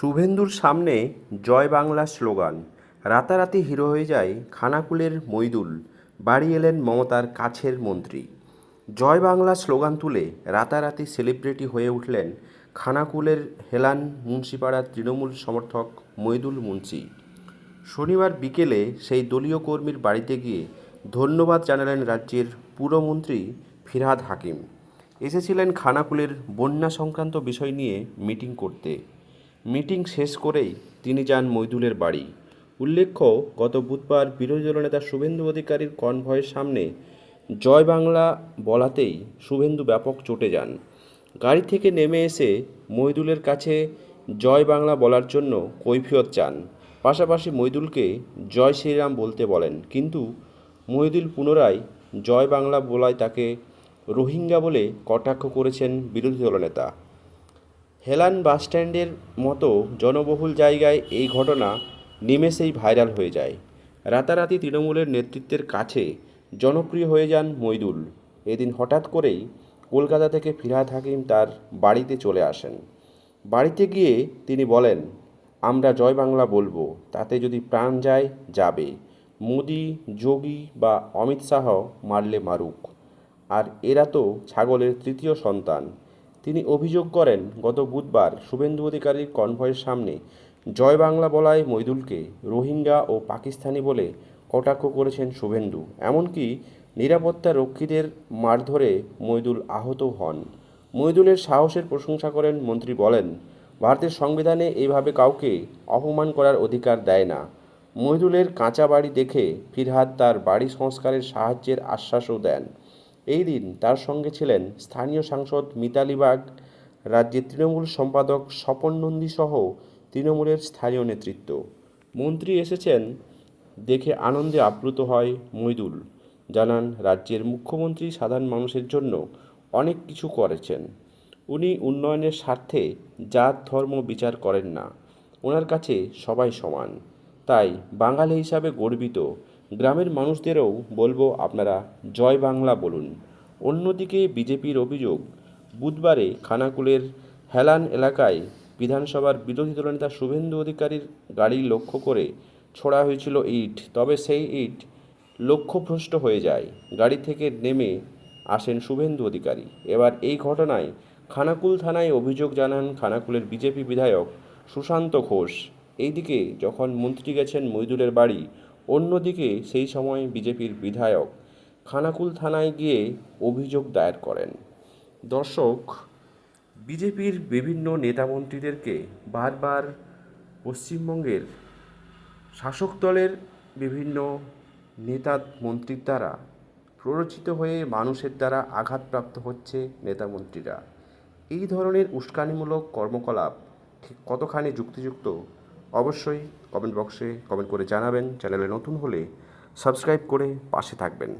শুভেন্দুর সামনে জয় বাংলা স্লোগান। রাতারাতি হিরো হয়ে যায় খানাকুলের মইদুল। বাড়ি এলেন মমতার কাছের মন্ত্রী। জয় বাংলা স্লোগান তুলে রাতারাতি সেলিব্রিটি হয়ে উঠলেন খানাকুলের হেলান মুন্সিপাড়ার তৃণমূল সমর্থক মইদুল মুন্সি। শনিবার বিকেলে সেই দলীয় কর্মীর বাড়িতে গিয়ে ধন্যবাদ জানালেন রাজ্যের পুরমন্ত্রী ফিরহাদ হাকিম। এসেছিলেন খানাকুলের বন্যা সংক্রান্ত বিষয় নিয়ে মিটিং করতে। মিটিং শেষ করেই তিনি যান মৈদুলের বাড়ি। উল্লেখ্য, গত বুধবার বিরোধী দলনেতা শুভেন্দু অধিকারীর কনভয়ের সামনে জয় বাংলা বলাতেই শুভেন্দু ব্যাপক চটে যান। গাড়ি থেকে নেমে এসে মইদুলের কাছে জয় বাংলা বলার জন্য কৈফিয়ত চান। পাশাপাশি মইদুলকে জয় শ্রীরাম বলতে বলেন, কিন্তু মইদুল পুনরায় জয় বাংলা বলায় তাকে রোহিঙ্গা বলে কটাক্ষ করেছেন বিরোধী দলনেতা হেলান বাসস্ট্যান্ডের মতো জনবহুল জায়গায় এই ঘটনা নিমেষেই ভাইরাল হয়ে যায়। রাতারাতি তৃণমূলের নেতৃত্বের কাছে জনপ্রিয় হয়ে যান মইদুল। এদিন হঠাৎ করেই কলকাতা থেকে ফিরহাদ হাকিম তার বাড়িতে চলে আসেন। বাড়িতে গিয়ে তিনি বলেন, আমরা জয় বাংলা বলব, তাতে যদি প্রাণ যায়, যাবে। মোদি, যোগী বা অমিত শাহ মারলে মারুক। আর এরা তো ছাগলের তৃতীয় সন্তান। তিনি অভিযোগ করেন, গত বুধবার শুভেন্দু অধিকারীর কনভয়ের সামনে জয় বাংলা বলায় মইদুলকে রোহিঙ্গা ও পাকিস্তানি বলে কটাক্ষ করেছেন শুভেন্দু। এমনকি নিরাপত্তা রক্ষীদের মারধরে মৈদুল আহত হন। মইদুলের সাহসের প্রশংসা করেন মন্ত্রী বলেন, ভারতের সংবিধানে এইভাবে কাউকে অপমান করার অধিকার দেয় না। মইদুলের কাঁচা বাড়ি দেখে ফিরহাদ তার বাড়ি সংস্কারের সাহায্যের আশ্বাসও দেন। এই দিন তার সঙ্গে ছিলেন স্থানীয় সাংসদ মিতালি বাগ, রাজ্যের তৃণমূল সম্পাদক স্বপন নন্দী সহ তৃণমূলের স্থানীয় নেতৃত্ব। মন্ত্রী এসেছেন দেখে আনন্দে আপ্লুত হয় মইদুল। জানান, রাজ্যের মুখ্যমন্ত্রী সাধারণ মানুষের জন্য অনেক কিছু করেছেন। উনি উন্নয়নের স্বার্থে জাত, ধর্ম বিচার করেন না। ওনার কাছে সবাই সমান। তাই বাঙালি হিসাবে গর্বিত গ্রামের মানুষদেরও বলব আপনারা জয় বাংলা বলুন। অন্যদিকে বিজেপির অভিযোগ, বুধবারে খানাকুলের হেলান এলাকায় বিধানসভার বিরোধী দলনেতা শুভেন্দু অধিকারীর গাড়ি লক্ষ্য করে ছোড়া হয়েছিল ইট। তবে সেই ইট লক্ষ্যভ্রষ্ট হয়ে যায়। গাড়ি থেকে নেমে আসেন শুভেন্দু অধিকারী। এবার এই ঘটনায় খানাকুল থানায় অভিযোগ জানান খানাকুলের বিজেপি বিধায়ক সুশান্ত ঘোষ। এইদিকে যখন মন্ত্রী গেছেন মইদুলের বাড়ি অন্যদিকে সেই সময় বিজেপির বিধায়ক খানাকুল থানায় গিয়ে অভিযোগ দায়ের করেন। দর্শক, বিজেপির বিভিন্ন নেতামন্ত্রীদেরকে বারবার পশ্চিমবঙ্গের শাসক দলের বিভিন্ন নেতা মন্ত্রীর দ্বারা প্ররোচিত হয়ে মানুষের দ্বারা আঘাতপ্রাপ্ত হচ্ছে নেতামন্ত্রীরা। এই ধরনের উস্কানিমূলক কর্মকলাপ ঠিক কতখানি যুক্তিযুক্ত অবশ্যই কমেন্ট বক্সে কমেন্ট করে জানাবেন চ্যানেলে নতুন হলে সাবস্ক্রাইব করে পাশে থাকবেন।